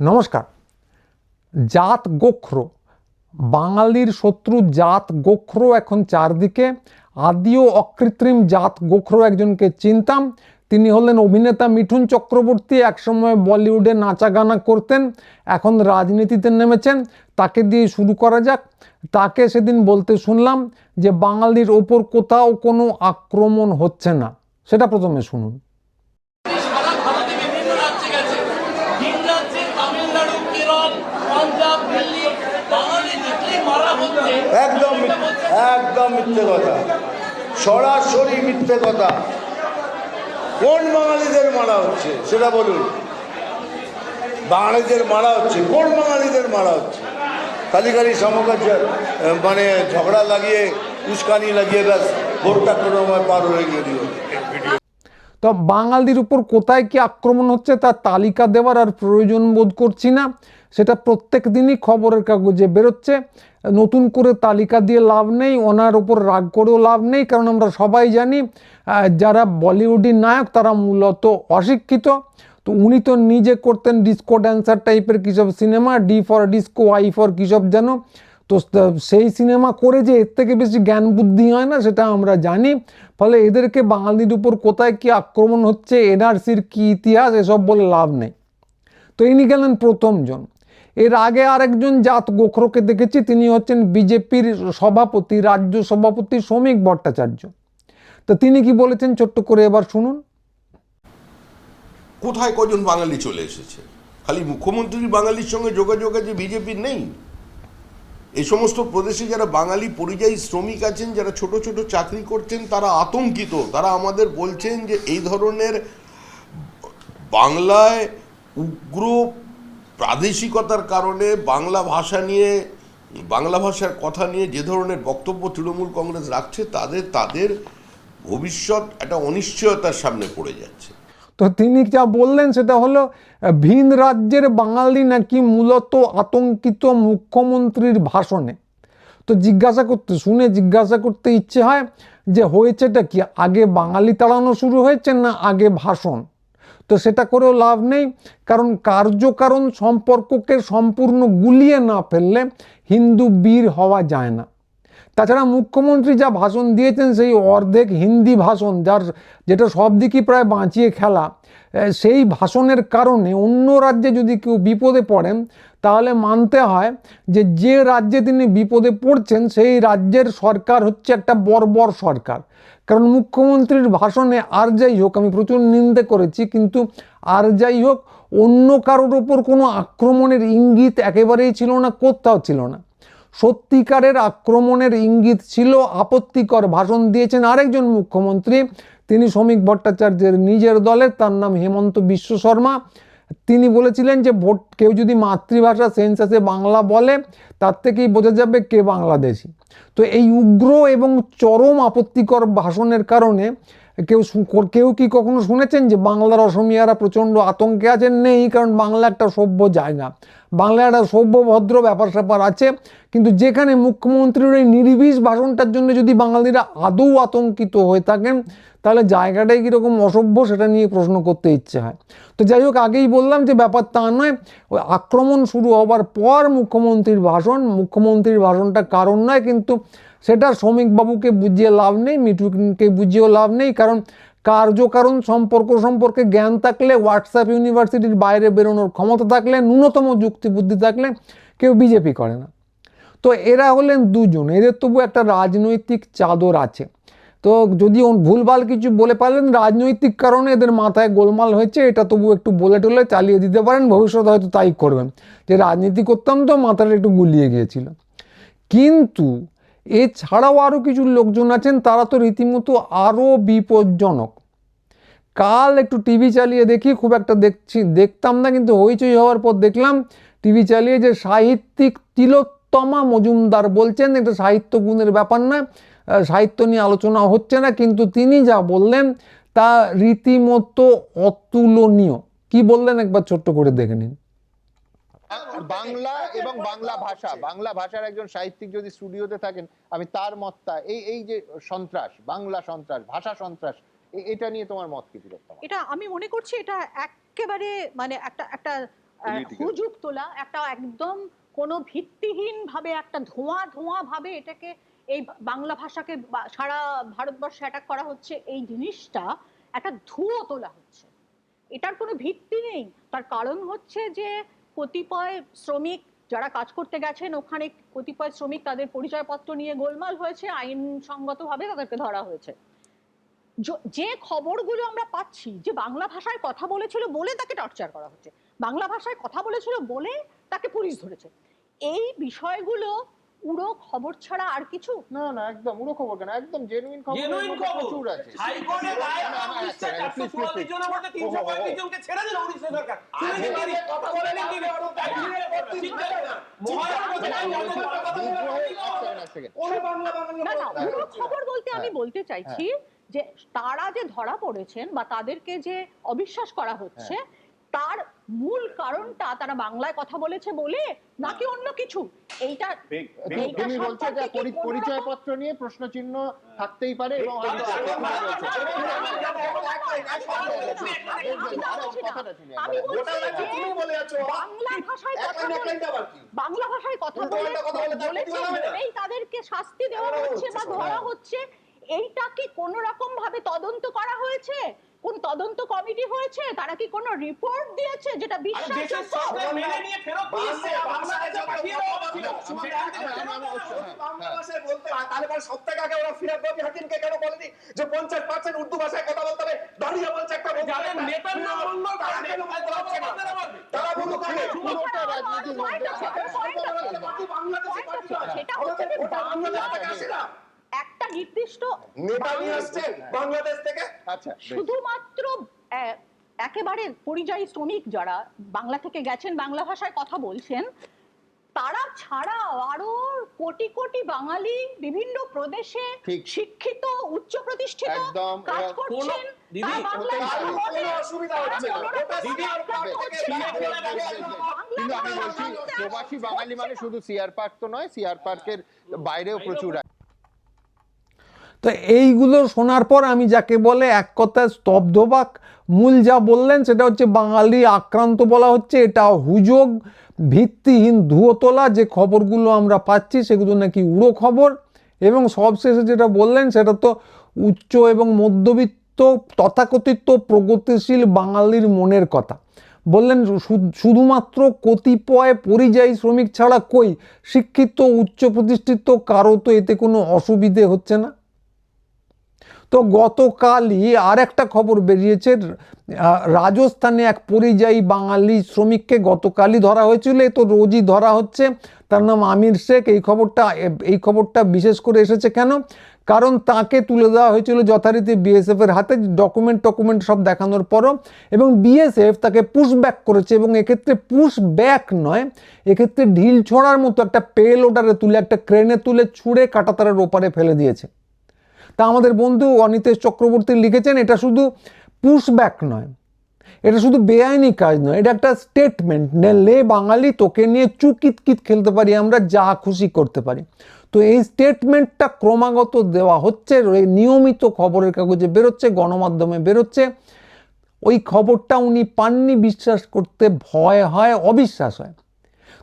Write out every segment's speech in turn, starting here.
নমস্কার। জাত গোখ্র। বাঙালির শত্রু জাত গোখ্র। এখন চারদিকে আদিও অকৃত্রিম জাত গোখ্র একজনকে চিনতাম। তিনি হলেন অভিনেতা মিঠুন চক্রবর্তী। একসময় বলিউডে নাচা গানা করতেন। এখন রাজনীতিতে নেমেছেন। তাকে দিয়ে শুরু করা যাক। তাকে সেদিন বলতে শুনলাম যে, বাঙালির ওপর কোথাও কোনো আক্রমণ হচ্ছে না। সেটা প্রথমে শুনুন সারা ভারতে বিভিন্ন রাজ্যে গেছে ভিন রাজ্যে তামিলনাড়ু কেরল পাঞ্জাব দিল্লি বাঙালি দেখলেই মারা হচ্ছে একদম মিথ্যে- একদম মিথ্যে কথা। সরাসরি মিথ্যে কথা। কোন বাঙালিদের মারা হচ্ছে সেটা বলুন। বাঙালিদের মারা হচ্ছে কোন বাঙালিদের মারা হচ্ছে? খালি খালি সমকাজ মানে ঝগড়া লাগিয়ে উস্কানি লাগিয়ে ব্যাস ভোটটা কোনো সময় পার হয়ে গিয়ে দিও। তো বাঙালির উপর কোথায় কি আক্রমণ হচ্ছে তার তালিকা দেওয়ার আর প্রয়োজন বোধ করছি না। সেটা প্রত্যেক দিনই খবরের কাগজে বেরোচ্ছে। নতুন করে তালিকা দিয়ে লাভ নেই ওনার উপর রাগ করেও লাভ নেই, কারণ আমরা সবাই জানি যারা বলিউডি নায়ক তারা মূলত অশিক্ষিত। তো উনি তো নিজে করতেন ডিস্কো ড্যান্সার টাইপের কিসব cinema, D for disco, I for কিসব যেন। তো সেই সিনেমা করে যে এর থেকে বেশি জ্ঞান বুদ্ধি হয় না, সেটা আমরা জানি। ফলে এদেরকে বাঙালির উপর কোথায় কি আক্রমণ হচ্ছে, এনআরসির কি ইতিহাস, এসব বলে লাভ নেই। তো ইনি গেলেন প্রথমজন। এর আগে আরেকজন জাত গোখরকে দেখেছি, তিনি হচ্ছেন বিজেপির সভাপতি, রাজ্য সভাপতি শ্রমিক ভট্টাচার্য। তো তিনি কি বলেছেন ছোট্ট করে এবার শুনুন। কোথায় কজন বাঙালি চলে এসেছে? খালি মুখ্যমন্ত্রী বাঙালির সঙ্গে যোগাযোগ আছে বিজেপির নেই। এই সমস্ত প্রদেশে যারা বাঙালি পরিযায়ী শ্রমিক আছেন, যারা ছোট ছোট চাকরি করছেন, তারা আতঙ্কিত। তারা আমাদের বলছেন যে এই ধরনের বাংলায় উগ্র প্রাদেশিকতার কারণে বাংলা ভাষা নিয়ে, বাংলা ভাষার কথা নিয়ে যে ধরনের বক্তব্য তৃণমূল কংগ্রেস রাখছে, তাদের তাদের ভবিষ্যৎ একটা অনিশ্চয়তার সামনে পড়ে যাচ্ছে। তো তিনি যা বললেন সেটা হলো, ভিন রাজ্যের বাঙালি নাকি মূলত আতঙ্কিত মুখ্যমন্ত্রীর ভাষণে? তো জিজ্ঞাসা করতে, শুনে জিজ্ঞাসা করতে ইচ্ছে হয় যে হয়েছেটা কি? আগে বাঙালি তাড়ানো শুরু হয়েছে না আগে ভাষণ? তো সেটা করেও লাভ নেই। কারণ কার্যকারণ সম্পর্ককে সম্পূর্ণ গুলিয়ে না ফেললে হিন্দু বীর হওয়া যায় না। তাছাড়া মুখ্যমন্ত্রী যা ভাষণ দিয়েছেন, সেই অর্ধেক হিন্দি ভাষণ, যার যেটা সব দিকই প্রায় বাঁচিয়ে খেলা সেই ভাষণের কারণে অন্য রাজ্যে যদি কেউ বিপদে পড়েন, তাহলে মানতে হয় যে যে রাজ্যে তিনি বিপদে পড়ছেন, সেই রাজ্যের সরকার হচ্ছে একটা বর্বর সরকার। কারণ মুখ্যমন্ত্রীর ভাষণে আর যাই হোক, আমি প্রচুর নিন্দে করেছি, কিন্তু আর যাই হোক, অন্য কারোর ওপর কোনো আক্রমণের ইঙ্গিত একেবারেই ছিল না, কোথাও ছিল না। সত্যিকারের আক্রমণের ইঙ্গিত ছিল, আপত্তিকর ভাষণ দিয়েছেন আরেকজন মুখ্যমন্ত্রী, তিনি শ্রমিক ভট্টাচার্যের নিজের দলের তার নাম হেমন্ত বিশ্ব শর্মা। তিনি বলেছিলেন যে ভোট কেউ যদি মাতৃভাষা সেন্সাসে বাংলা বলে, তার থেকেই বোঝা যাবে কে বাংলাদেশি। তো এই উগ্র এবং চরম আপত্তিকর ভাষণের কারণে কেউ কেউ কি কখনো শুনেছেন যে বাংলার অসমিয়ারা প্রচণ্ড আতঙ্কে আছেন? নেই, কারণ বাংলা একটা সভ্য জায়গা। বাংলা একটা সভ্য, ভদ্র ব্যাপার স্যাপার আছে। কিন্তু যেখানে মুখ্যমন্ত্রীর এই নির্বিষ ভাষণটার জন্য যদি বাঙালিরা আদৌ আতঙ্কিত হয়ে থাকেন তাহলে জায়গাটাই কীরকম অসভ্য সেটা নিয়ে প্রশ্ন করতে ইচ্ছে হয়। তো যাই হোক, আগেই বললাম যে ব্যাপার তা নয়। ওই আক্রমণ শুরু হবার পর মুখ্যমন্ত্রীর ভাষণ, মুখ্যমন্ত্রীর ভাষণটা কারণ নয়, কিন্তু সেটা শ্রমিকবাবুকে বুঝিয়ে লাভ নেই মিঠুকে বুঝিয়েও লাভ নেই, কারণ কার্যকারণ সম্পর্ক সম্পর্কে জ্ঞান থাকলে হোয়াটসঅ্যাপ ইউনিভার্সিটির বাইরে বেরোনোর ক্ষমতা থাকলে, ন্যূনতম যুক্তিবুদ্ধি থাকলে কেউ বিজেপি করে না। তো এরা হলেন দুজন। এদের তবু একটা রাজনৈতিক চাদর আছে। তো যদি ভুলভাল কিছু বলে পারলেন, রাজনৈতিক কারণে এদের মাথায় গোলমাল হয়েছে, এটা তবু একটু বলে টলে চালিয়ে দিতে পারেন, ভবিষ্যতে হয়তো তাই করবেন। যে রাজনীতি করতাম তো মাথাটা একটু গুলিয়ে গিয়েছিল। কিন্তু এছাড়াও আরও কিছু লোকজন আছেন, তারা তো রীতিমতো আরও বিপজ্জনক। কাল একটু টিভি চালিয়ে দেখি, খুব একটা দেখছি, দেখতাম না, কিন্তু হইচই হওয়ার পর দেখলাম, টিভি চালিয়ে যে সাহিত্যিক তিলোত্তমা মজুমদার বলছেন, এটা সাহিত্য গুণের ব্যাপার না সাহিত্য নিয়ে আলোচনা হচ্ছে না কিন্তু তিনি যা বললেন তা রীতিমতো অতুলনীয়। কি বললেন? একবার ছোট্ট করে দেখে নিন। বাংলা এবং বাংলা ভাষা বাংলা ভাষার একজন সাহিত্যিক যদি স্টুডিওতে থাকেন আমি তার মতটা এই এই যে সন্ত্রাস বাংলা সন্ত্রাস ভাষা সন্ত্রাস এটা নিয়ে তোমার মত কি? এটা আমি মনে করছি এটা একেবারে মানে একটা একটা হুজুক তোলা একটা একদম কোনো ভিত্তিহীন ভাবে একটা ধোঁয়া ধোঁয়া ভাবে এটাকে এই বাংলা ভাষাকে সারা ভারতবর্ষে অ্যাটাক করা হচ্ছে এই জিনিসটা একটা ধুয়ো তোলা হচ্ছে। এটার কোনো ভিত্তি নেই। তার কারণ হচ্ছে যে কতিপয় শ্রমিক যারা কাজ করতে গেছেন ওখানে কতিপয় শ্রমিক তাদের পরিচয়পত্র নিয়ে গোলমাল হয়েছে, আইনসঙ্গতভাবে তাদেরকে ধরা হয়েছে। য- খবরগুলো আমরা পাচ্ছি যে বাংলা ভাষায় কথা বলেছিল বলে তাকে টর্চার করা হচ্ছে, বাংলা ভাষায় কথা বলেছিল বলে তাকে পুলিশ ধরেছে, এই বিষয়গুলো উড়ো খবর ছাড়া আর কিছু না না একদম উড়ো খবর কেন একদম জেনুইন খবর মধ্যে খবর। প্রচুর আছে হাইকোর্টের রায় জনের মধ্যে তিনশো ও, ও, ও। পঁয়ত্রিশ জনকে ছেড়ে দিল উড়িষ্যা সরকার শুনেছি কি? কথা বলে কথা কথা। খবর বলতে আমি হ্যাঁ। বলতে চাইছি যে তারা যে ধরা পড়েছেন বা তাদেরকে যে অবিশ্বাস করা হচ্ছে তার মূল কারণটা তারা বাংলায় কথা বলেছে বলে নাকি অন্য কিছু এইটা তুমি বলছো যে পরিচয় পত্র নিয়ে প্রশ্ন চিহ্ন থাকতেই পারে এবং বাংলা ভাষায় কথা বলে বাংলা ভাষায় কথা বলে বলেছে বলেই তাদেরকে শাস্তি দেওয়া হচ্ছে বা ধরা হচ্ছে এইটা কি কোন রকম ভাবে তদন্ত করা হয়েছে কোন তদন্ত কমিটি হয়েছে তারা কি কোনো রিপোর্ট দিয়েছে যেটা বিশ্বাসযোগ্য মেনে নিয়ে ফেরত দিয়েছে বাংলা পাঠিয়ে দেওয়া হচ্ছিল আমি- জানতে আমি- ফেরত আমি দেওয়া অবশ্যই, হলো। হ্যাঁ, বাংলা হ্যাঁ। ভাষায় বলতে তাহলে পরে সব আগে ওরা ফিরাদ রবি হাকিমকে কেন বলেনি যে পঞ্চাশ পার্সেন্ট উর্দু ভাষায় কথা বলতে হবে দাঁড়িয়ে বলছে একটা বলতে যাদের নেতার নাম মঙ্গল তারা কেন বলতে পারছে না? তারা বলবে। তারা পুরোটা রাজনীতির আছে। বাংলাদেশে। সেটা হচ্ছে আসে না। একটা নির্দিষ্ট নেতা নিয়ে আসছেন বাংলাদেশ থেকে? আচ্ছা শুধুমাত্র একেবারে পরিযায়ী শ্রমিক যারা বাংলা থেকে গেছেন বাংলা ভাষায় কথা বলছেন তারা ছাড়াও আরও কোটি কোটি বাঙালি বিভিন্ন প্রদেশে শিক্ষিত উচ্চ প্রতিষ্ঠিত একদম, কাজ করছেন। কিন্তু আমি বলছি প্রবাসী বাঙালি মানে শুধু সিআর পার্ক তো নয় সিআর পার্কের বাইরেও প্রচুর আছে। তো এইগুলো শোনার পর আমি যাকে বলে এক কথায় স্তব্ধবাক মূল যা বললেন সেটা হচ্ছে বাঙালি আক্রান্ত বলা হচ্ছে। এটা হুজোগ ভিত্তিহীন ধুয়ো তোলা যে খবরগুলো আমরা পাচ্ছি সেগুলো নাকি উড়ো খবর। এবং সবশেষে যেটা বললেন সেটা তো উচ্চ এবং মধ্যবিত্ত তথাকথিত প্রগতিশীল বাঙালির মনের কথা। বললেন শুধুমাত্র কতিপয় পরিযায়ী শ্রমিক ছাড়া কই? শিক্ষিত উচ্চ প্রতিষ্ঠিত কারও তো এতে কোনো অসুবিধে হচ্ছে না। তো গতকালই আর একটা খবর বেরিয়েছে রাজস্থানে এক পরিযায়ী বাঙালি শ্রমিককে গতকালই ধরা হয়েছিল, এ তো রোজই ধরা হচ্ছে। তার নাম আমির শেখ, এই খবরটা এই খবরটা বিশেষ করে এসেছে কেন? কারণ তাকে তুলে দেওয়া হয়েছিল যথারীতি বিএসএফ এর হাতে, ডকুমেন্ট টকুমেন্ট সব দেখানোর পরও, এবং বিএসএফ তাকে পুশ ব্যাক করেছে, এবং এক্ষেত্রে পুশ ব্যাক নয়, এক্ষেত্রে ঢিল ছোঁড়ার মতো একটা পেল ওটারে তুলে, একটা ক্রেনে তুলে ছুঁড়ে কাটাতারের ওপারে ফেলে দিয়েছে। তা আমাদের বন্ধু অনিতেশ চক্রবর্তী লিখেছেন, এটা শুধু পুশব্যাক নয়, এটা শুধু বেআইনি কাজ নয়, এটা একটা স্টেটমেন্ট লে বাঙালি তোকে নিয়ে চুকিত কিত খেলতে পারি, আমরা যা খুশি করতে পারি। তো এই স্টেটমেন্টটা ক্রমাগত দেওয়া হচ্ছে নিয়মিত খবরের কাগজে বেরোচ্ছে, গণমাধ্যমে বেরোচ্ছে। ওই খবরটা উনি পাননি, বিশ্বাস করতে ভয় হয়, অবিশ্বাস হয়।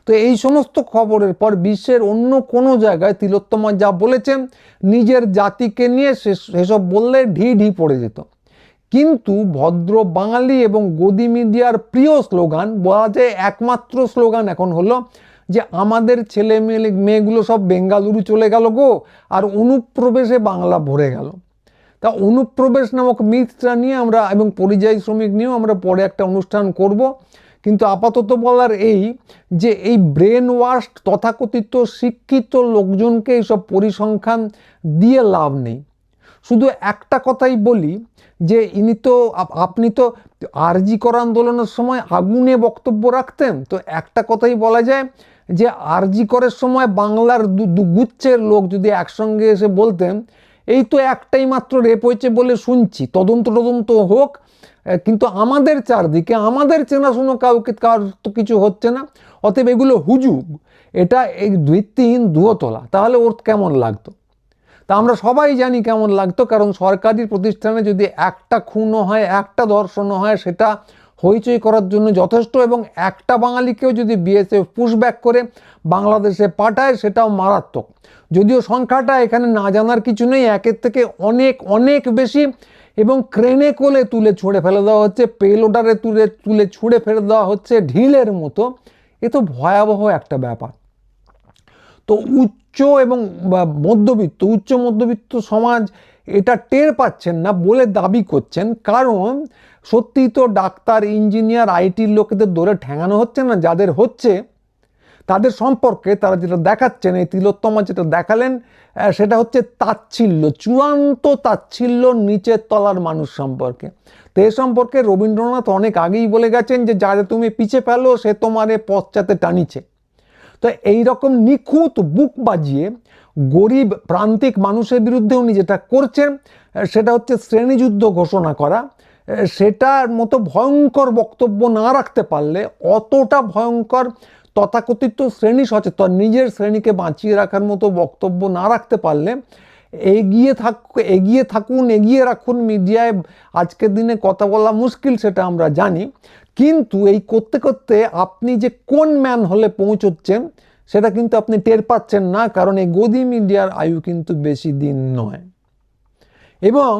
তো এই সমস্ত খবরের পর বিশ্বের অন্য কোনো জায়গায় তিলোত্তমা যা বলেছেন, নিজের জাতিকে নিয়ে সে, সেসব বললে ঢি ঢি পড়ে যেত। কিন্তু ভদ্র বাঙালি এবং গদি মিডিয়ার প্রিয় স্লোগান, বলা যায় একমাত্র স্লোগান এখন হলো যে, আমাদের ছেলে মেয়ে মেয়েগুলো সব বেঙ্গালুরু চলে গেল গো, আর অনুপ্রবেশে বাংলা ভরে গেল। তা অনুপ্রবেশ নামক মিথটা নিয়ে আমরা এবং পরিযায়ী শ্রমিক নিয়েও আমরা পরে একটা অনুষ্ঠান করব। কিন্তু আপাতত বলার এই যে এই ব্রেন ওয়াশ তথাকথিত শিক্ষিত লোকজনকে এইসব পরিসংখ্যান দিয়ে লাভ নেই। শুধু একটা কথাই বলি যে ইনি তো আপনি তো আরজি কর আন্দোলনের সময় আগুনে বক্তব্য রাখতেন। তো একটা কথাই বলা যায় যে আরজি করের সময় বাংলার গুচ্ছের লোক যদি একসঙ্গে এসে বলতেন, এই তো একটাই মাত্র রেপ হয়েছে বলে শুনছি। তদন্ত তদন্ত হোক কিন্তু আমাদের চারদিকে, আমাদের চেনাশুনো কাউকে, কার তো কিছু হচ্ছে না। অতএব এগুলো হুজুগ এটা এই ভিত্তিহীন দুয়তলা তাহলে ওর কেমন লাগতো? তা আমরা সবাই জানি কেমন লাগতো, কারণ সরকারি প্রতিষ্ঠানে যদি একটা খুনও হয়, একটা ধর্ষণও হয়, সেটা হইচই করার জন্য যথেষ্ট, এবং একটা বাঙালিকেও যদি বিএসএফ পুশব্যাক করে, বাংলাদেশে পাঠায়, সেটাও মারাত্মক। যদিও সংখ্যাটা এখানে না জানার কিছু নেই, একের থেকে অনেক অনেক বেশি এবং ক্রেনে কোলে তুলে ছুঁড়ে ফেলে দেওয়া হচ্ছে, পেলোডারে তুলে তুলে ছুঁড়ে ফেলে দেওয়া হচ্ছে ঢিলের মতো। এ তো ভয়াবহ একটা ব্যাপার। তো উচ্চ এবং মধ্যবিত্ত, উচ্চ মধ্যবিত্ত সমাজ এটা টের পাচ্ছেন না বলে দাবি করছেন। কারণ সত্যি তো ডাক্তার, ইঞ্জিনিয়ার, আইটির লোকেদের ধরে ঠেঙানো হচ্ছে না, যাদের হচ্ছে তাদের সম্পর্কে তারা যেটা দেখাচ্ছেন, এই তিলোত্তমা যেটা দেখালেন সেটা হচ্ছে তাচ্ছিল্য, চূড়ান্ত তাচ্ছিল্য নিচের তলার মানুষ সম্পর্কে। তো এ সম্পর্কে রবীন্দ্রনাথ অনেক আগেই বলে গেছেন যে যারে তুমি পিছে ফেলো, সে তোমারে পশ্চাতে টানিছে। তো এই রকম নিখুঁত বুক বাজিয়ে গরিব প্রান্তিক মানুষের বিরুদ্ধে উনি যেটা করছেন সেটা হচ্ছে শ্রেণীযুদ্ধ ঘোষণা করা। সেটার মতো ভয়ঙ্কর বক্তব্য না রাখতে পারলে অতটা ভয়ঙ্কর তথাকথিত শ্রেণি সচেতন, নিজের শ্রেণীকে বাঁচিয়ে রাখার মতো বক্তব্য না রাখতে পারলে এগিয়ে থাক, এগিয়ে থাকুন, এগিয়ে রাখুন মিডিয়ায়। আজকের দিনে কথা বলা মুশকিল, সেটা আমরা জানি। কিন্তু এই করতে করতে আপনি যে কোন ম্যান হলে পৌঁছচ্ছেন, সেটা কিন্তু আপনি টের পাচ্ছেন না, কারণ এই গদি মিডিয়ার আয়ু কিন্তু বেশি দিন নয়। এবং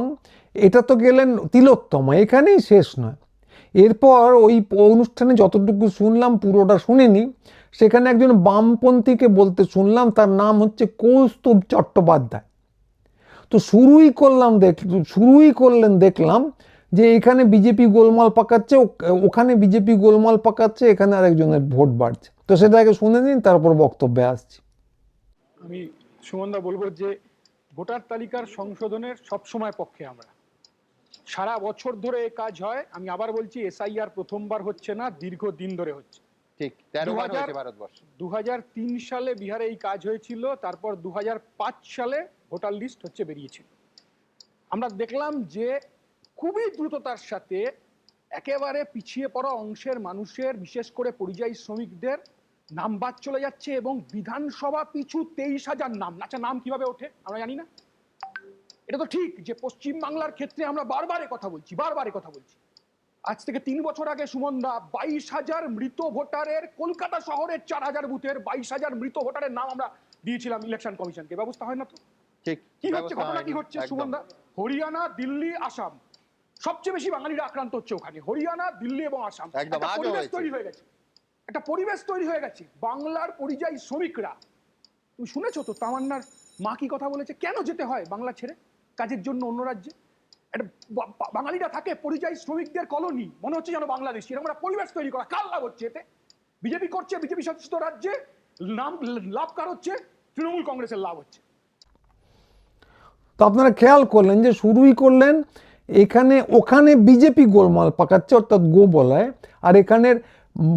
এটা তো গেলেন তিলোত্তমা, এখানেই শেষ নয়। এরপর ওই অনুষ্ঠানে যতটুকু শুনলাম, পুরোটা শুনিনি, সেখানে একজন বামপন্থীকে বলতে শুনলাম, তার নাম হচ্ছে কৌস্তুভ চট্টোপাধ্যায়। তো শুরুই করলাম দেখ শুরুই করলেন, দেখলাম যে এখানে বিজেপি গোলমাল পাকাচ্ছে ওখানে বিজেপি গোলমাল পাকাচ্ছে, এখানে আরেকজনের ভোট বাড়ছে। তো সেটা আগে শুনে নিন, তারপর বক্তব্যে আসছি। আমি সুমনদা বলব যে ভোটার তালিকার সংশোধনের সবসময় পক্ষে আমরা। সারা বছর ধরে এ কাজ হয়। আমি আবার বলছি এসআইআর প্রথমবার হচ্ছে না দীর্ঘ দিন ধরে হচ্ছে। ঠিক তেরো বার 2000 হয়েছে ভারতবর্ষে। দু সালে বিহারে এই কাজ হয়েছিল তারপর দু সালে ভোটার লিস্ট হচ্ছে বেরিয়েছিল। আমরা দেখলাম যে খুবই দ্রুততার সাথে একেবারে পিছিয়ে পড়া অংশের মানুষের বিশেষ করে পরিযায়ী শ্রমিকদের নাম বাদ চলে যাচ্ছে এবং বিধানসভা পিছু তেইশ হাজার নাম। আচ্ছা নাম কীভাবে ওঠে আমরা জানি না। এটা তো ঠিক যে পশ্চিম বাংলার ক্ষেত্রে আমরা বারবার কথা বলছি বারবার কথা বলছি। আজ থেকে তিন বছর আগে সুমনদা বাইশ হাজার মৃত ভোটারের কলকাতা শহরের চার হাজার বুথের বাইশ হাজার মৃত ভোটারের নাম আমরা দিয়েছিলাম ইলেকশন কমিশনকে ব্যবস্থা হয় না তো? ঠিক কি হচ্ছে? ঘটনা কি হচ্ছে। সুমনদা? হরিয়ানা দিল্লি আসাম। সবচেয়ে বেশি বাঙালিরা আক্রান্ত হচ্ছে ওখানে। হরিয়ানা দিল্লি এবং আসাম। পরিবেশ তৈরি হয়ে গেছে। একটা পরিবেশ তৈরি হয়ে গেছে। বাংলার পরিযায়ী শ্রমিকরা তুমি শুনেছো তো তামান্নার মা কি কথা বলেছে? কেন যেতে হয় বাংলা ছেড়ে? কাজের জন্য অন্য রাজ্যে। একটা বাঙালিরা থাকে পরিযায়ী শ্রমিকদের কলোনি। মনে হচ্ছে যেন বাংলাদেশ। এরকম একটা পরিবেশ তৈরি করা। কার লাভ হচ্ছে এতে? বিজেপি করছে, বিজেপি শাসিত রাজ্যে নাম লাভ কার হচ্ছে? তৃণমূল কংগ্রেসের লাভ হচ্ছে। তো আপনারা খেয়াল করলেন যে শুরুই করলেন, এখানে, ওখানে বিজেপি গোলমাল পাকাচ্ছে, অর্থাৎ গো বলায়, আর এখানের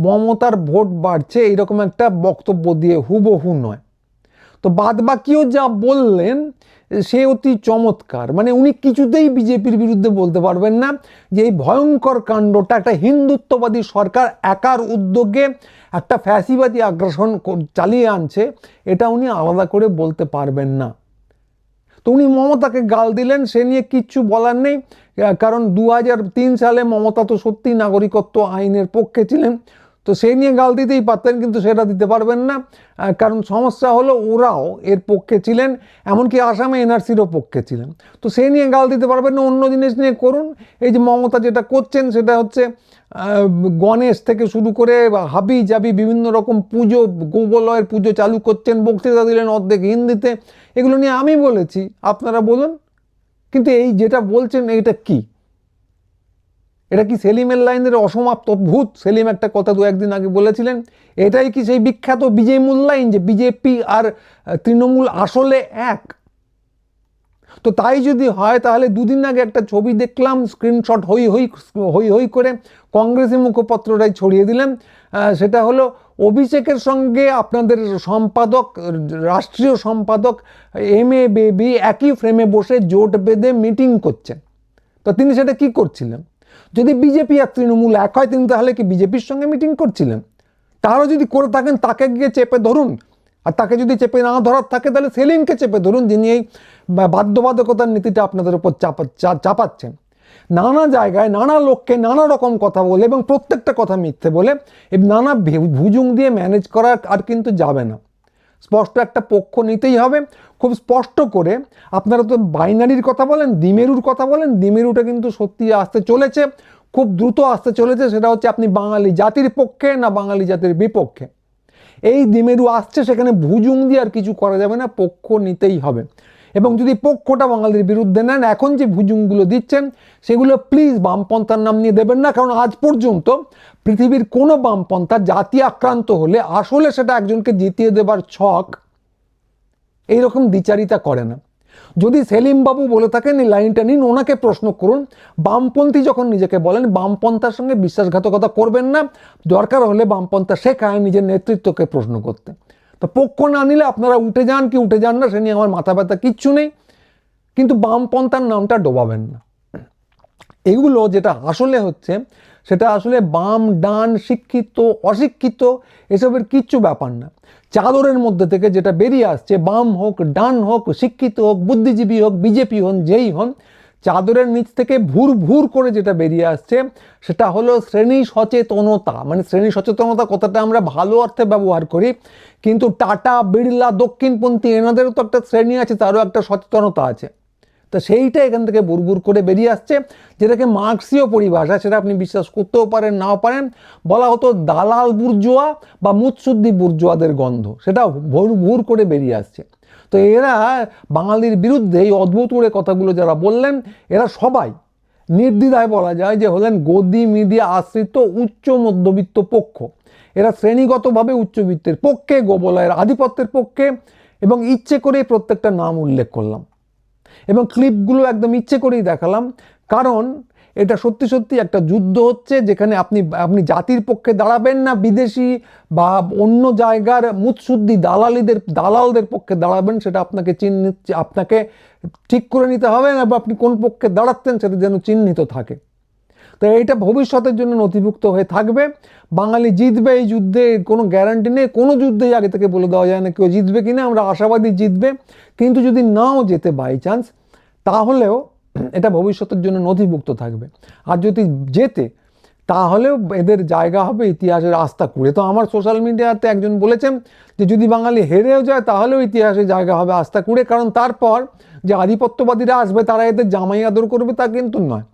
মমতার ভোট বাড়ছে, এইরকম একটা বক্তব্য দিয়ে হুবহু নয়। তো বাদ বাকিও যা বললেন, সে অতি চমৎকার। মানে উনি কিছুতেই বিজেপির বিরুদ্ধে বলতে পারবেন না যে এই ভয়ঙ্কর কাণ্ডটা একটা হিন্দুত্ববাদী সরকার একার উদ্যোগে একটা ফ্যাসিবাদী আগ্রাসন চালিয়ে আনছে, এটা উনি আলাদা করে বলতে পারবেন না। তো উনি মমতাকে গাল দিলেন, সে নিয়ে কিচ্ছু বলার নেই কারণ দু সালে মমতা তো সত্যি নাগরিকত্ব আইনের পক্ষে ছিলেন। তো সেই নিয়ে গাল দিতেই পারতেন, কিন্তু সেটা দিতে পারবেন না। কারণ সমস্যা হলো ওরাও এর পক্ষে ছিলেন, এমনকি আসামে এনআরসিরও পক্ষে ছিলেন। তো সেই নিয়ে গাল দিতে পারবেন না, অন্য জিনিস নিয়ে করুন। এই যে মমতা যেটা করছেন, সেটা হচ্ছে গণেশ থেকে শুরু করে হাবি জাবি বিভিন্ন রকম পুজো, গোবলয়ের পুজো চালু করছেন, বক্তৃতা দিলেন অর্ধেক হিন্দিতে। এগুলো নিয়ে আমি বলেছি, আপনারা বলুন। কিন্তু এই যেটা বলছেন এটা কি? এটা কি সেলিমের লাইনের অসমাপ্ত ভূত? সেলিম একটা কথা দু একদিন আগে বলেছিলেন। এটাই কি সেই বিখ্যাত বিজয় মূল্যায়ন যে বিজেপি আর তৃণমূল আসলে এক? তো তাই যদি হয়, তাহলে দুদিন আগে একটা ছবি দেখলাম স্ক্রিনশট হই হই হই হই করে কংগ্রেসি মুখপত্রটাই ছড়িয়ে দিলেন। সেটা হলো অভিষেকের সঙ্গে আপনাদের সম্পাদক, রাষ্ট্রীয় সম্পাদক এম এ বেবি একই ফ্রেমে বসে জোট বেঁধে মিটিং করছেন। তো তিনি সেটা কি করছিলেন? যদি বিজেপি আর তৃণমূল এক হয়, তিনি তাহলে কি বিজেপির সঙ্গে মিটিং করছিলেন? তারও যদি করে থাকেন, তাকে গিয়ে চেপে ধরুন। আর তাকে যদি চেপে না ধরার থাকে, তাহলে সেলিমকে চেপে ধরুন, যিনি এই বাধ্যবাধকতার নীতিটা আপনাদের উপর চাপা চাপাচ্ছেন। নানা জায়গায় নানা লোককে নানা রকম কথা বলে এবং প্রত্যেকটা কথা মিথ্যে বলে নানা ভুজুং দিয়ে ম্যানেজ করা আর কিন্তু যাবে না। স্পষ্ট একটা পক্ষ নিতেই হবে। খুব স্পষ্ট করে আপনারা তো বাইনারির কথা বলেন, দ্বিমেরুর কথা বলেন, দ্বিমেরুটা কিন্তু সত্যি আসতে চলেছে, খুব দ্রুত আসতে চলেছে, সেটা হচ্ছে আপনি বাঙালি জাতির পক্ষে না বাঙালি জাতির বিপক্ষে। এই দ্বিমেরু আসছে, সেখানে ভুজুং দিয়ে আর কিছু করা যাবে না, পক্ষ নিতেই হবে। এবং যদি পক্ষটা বাঙালির বিরুদ্ধে নেন, এখন যে ভুজুমগুলো দিচ্ছেন, সেগুলো প্লিজ বামপন্থার নাম নিয়ে দেবেন না, কারণ আজ পর্যন্ত পৃথিবীর কোনো বামপন্থা জাতি আক্রান্ত হলে আসলে সেটা একজনকে জিতিয়ে দেবার ছক এইরকম দ্বিচারিতা করে না। যদি সেলিম বাবু বলে থাকেন, এই লাইনটা নিন, ওনাকে প্রশ্ন করুন, বামপন্থী যখন নিজেকে বলেন, বামপন্থার সঙ্গে বিশ্বাসঘাতকতা করবেন না, দরকার হলে বামপন্থা শেখায় নিজের নেতৃত্বকে প্রশ্ন করতে। তো পক্ষ না নিলে আপনারা উঠে যান কি উঠে যান না, সে নিয়ে আমার মাথা ব্যথা, কিচ্ছু নেই। কিন্তু বামপন্থার নামটা ডোবাবেন না। এগুলো যেটা আসলে হচ্ছে, সেটা আসলে বাম, ডান, শিক্ষিত, অশিক্ষিত, এসবের কিচ্ছু ব্যাপার না। চাদরের মধ্যে থেকে যেটা বেরিয়ে আসছে, বাম হোক, ডান হোক, শিক্ষিত হোক, বুদ্ধিজীবী হোক, বিজেপি হন, যেই হন চাদরের নিচ থেকে ভুর ভুর করে যেটা বেরিয়ে আসছে, সেটা হলো শ্রেণি সচেতনতা। মানে শ্রেণি সচেতনতা কথাটা আমরা ভালো অর্থে ব্যবহার করি, কিন্তু টাটা, বিড়লা, দক্ষিণপন্থী, এনাদেরও তো একটা শ্রেণি আছে, তারও একটা সচেতনতা আছে। তা সেইটা এখান থেকে বুরবুর করে বেরিয়ে আসছে, যেটাকে মার্ক্সীয় পরিভাষা, সেটা আপনি বিশ্বাস করতেও পারেন, নাও পারেন। বলা হতো দালাল বুর্জোয়া বা মুৎসুদ্দি বুর্জোয়াদের গন্ধ, সেটা ভুর ভুর করে বেরিয়ে আসছে। তো এরা বাঙালির বিরুদ্ধে এই অদ্ভুত করে কথাগুলো যারা বললেন এরা সবাই নির্দ্বিধায় বলা যায় যে হলেন গদি মিডিয়া আশ্রিত উচ্চ মধ্যবিত্ত পক্ষ। এরা শ্রেণীগতভাবে উচ্চবিত্তের পক্ষে গোবলয়ের আধিপত্যের পক্ষে এবং ইচ্ছে করেই প্রত্যেকটা নাম উল্লেখ করলাম। এবং ক্লিপগুলো একদম ইচ্ছে করেই দেখালাম। কারণ এটা সত্যি সত্যি একটা যুদ্ধ হচ্ছে যেখানে আপনি আপনি জাতির পক্ষে দাঁড়াবেন না, বিদেশি বা অন্য জায়গার মুৎসুদ্দি দালালিদের, দালালদের পক্ষে দাঁড়াবেন, সেটা আপনাকে চিহ্নিত, আপনাকে ঠিক করে নিতে হবে না, বা আপনি কোন পক্ষে দাঁড়াচ্ছেন সেটা যেন চিহ্নিত থাকে। তো এইটা ভবিষ্যতের জন্য নথিভুক্ত হয়ে থাকবে। বাঙালি জিতবে এই যুদ্ধে, কোনো গ্যারান্টি নেই, কোনো যুদ্ধেই আগে থেকে বলে দেওয়া যায় না কেউ জিতবে কিনা, আমরা আশাবাদী জিতবে। কিন্তু যদি নাও যেতে বাই চান্স তাহলেও এটা ভবিষ্যতের জন্য নথিভুক্ত থাকবে। আর যদি যেতে, তাহলেও এদের জায়গা হবে ইতিহাসের আস্থা কুড়ে। তো আমার সোশ্যাল মিডিয়াতে একজন বলেছেন যে, যদি বাঙালি হেরেও যায়, তাহলেও ইতিহাসে জায়গা হবে আস্থা কুড়ে। কারণ তারপর যে আধিপত্যবাদীরা আসবে, তারা এদের জামাই আদর করবে তা কিন্তু নয়।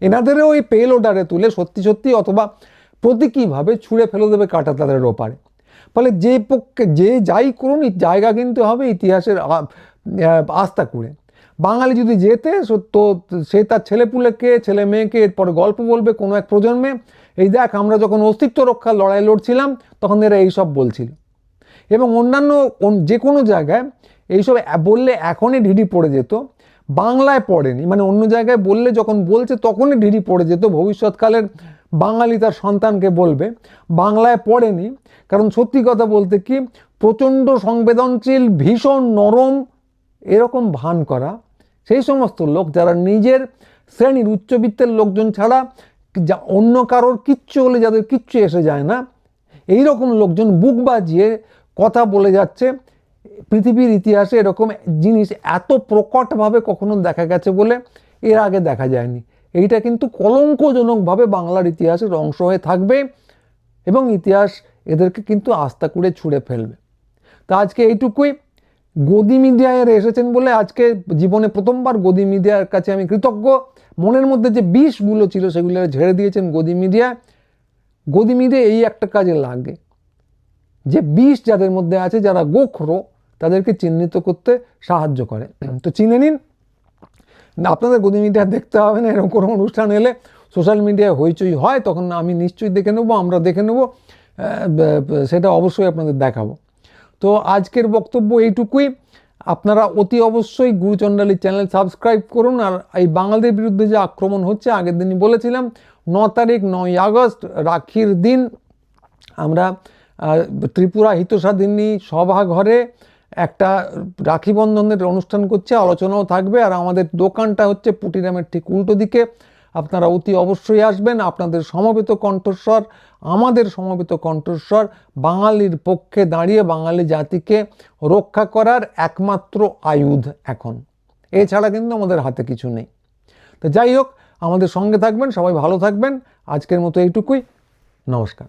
এনাদেরও ওই পেল ওডারে তুলে সত্যি সত্যি অথবা প্রতীকীভাবে ছুঁড়ে ফেলে দেবে কাটা তাদের ওপারে। ফলে যে পক্ষে, যে যাই করুন জায়গা কিন্তু হবে ইতিহাসের আস্থা কুড়ে। বাঙালি যদি যেতে তো সে তার ছেলেপুলেকে ছেলে মেয়েকে এরপরে গল্প বলবে কোনো এক প্রজন্মে। এই দেখ, আমরা যখন অস্তিত্ব রক্ষার লড়াই লড়ছিলাম, তখন এরা এইসব বলছিল। এবং অন্যান্য অন- যে কোনো জায়গায় এইসব বললে এখনই ঢিডি পড়ে যেত। বাংলায় পড়েনি মানে অন্য জায়গায় বললে যখন বলছে, তখনই ঢিডি পড়ে যেত। ভবিষ্যৎকালের বাঙালি তার সন্তানকে বলবে। বাংলায় পড়েনি, কারণ সত্যি কথা বলতে কি, প্রচণ্ড সংবেদনশীল, ভীষণ নরম, এরকম ভান করা সেই সমস্ত লোক যারা নিজের শ্রেণির উচ্চবিত্তের লোকজন ছাড়া যা অন্য কারোর কিচ্ছু হলে যাদের কিচ্ছু এসে যায় না এই রকম লোকজন বুক বাজিয়ে কথা বলে যাচ্ছে। পৃথিবীর ইতিহাসে এরকম জিনিস এত প্রকটভাবে কখনো দেখা গেছে বলে এর আগে দেখা যায়নি। এইটা কিন্তু কলঙ্কজনকভাবে বাংলার ইতিহাসের অংশ হয়ে থাকবে এবং ইতিহাস এদেরকে কিন্তু আস্থা করে ছুঁড়ে ফেলবে। তা আজকে এইটুকুই। গদি মিডিয়ায় এসেছেন বলে আজকে জীবনে প্রথমবার গদি মিডিয়ার কাছে আমি কৃতজ্ঞ। মনের মধ্যে যে বিষগুলো ছিল সেগুলো ঝেড়ে দিয়েছেন গদি মিডিয়া। গদি মিডিয়া এই একটা কাজে লাগে। যে বিষ যাদের মধ্যে আছে, যারা গোখরো, তাদেরকে চিহ্নিত করতে সাহায্য করে। তো চিনে নিন, আপনাদের গদি মিডিয়া দেখতে হবে না, এরকম কোনো অনুষ্ঠান এলে সোশ্যাল মিডিয়ায় হইচই হয়, তখন আমি নিশ্চয়ই দেখে নেব, আমরা দেখে নেব সেটা অবশ্যই আপনাদের দেখাবো। তো আজকের বক্তব্য এইটুকুই। আপনারা অতি অবশ্যই গুরুচণ্ডালী চ্যানেল সাবস্ক্রাইব করুন আর এই বাঙালিদের বিরুদ্ধে যে আক্রমণ হচ্ছে, আগের দিনই বলেছিলাম, ন তারিখ নয় আগস্ট রাখির দিন আমরা ত্রিপুরা হিতসাধিনী সভাঘরে একটা রাখি বন্ধনের অনুষ্ঠান করছে, আলোচনাও থাকবে। আর আমাদের দোকানটা হচ্ছে পুটিরামের ঠিক উল্টো দিকে। আপনারা অতি অবশ্যই আসবেন। আপনাদের সমবেত কণ্ঠস্বর আমাদের সমবেত কণ্ঠস্বর বাঙালির পক্ষে দাঁড়িয়ে বাঙালি জাতিকে রক্ষা করার একমাত্র আয়ুধ এখন। এছাড়া কিন্তু আমাদের হাতে কিছু নেই। তো যাই হোক, আমাদের সঙ্গে থাকবেন, সবাই ভালো থাকবেন। আজকের মতো এইটুকুই। নমস্কার।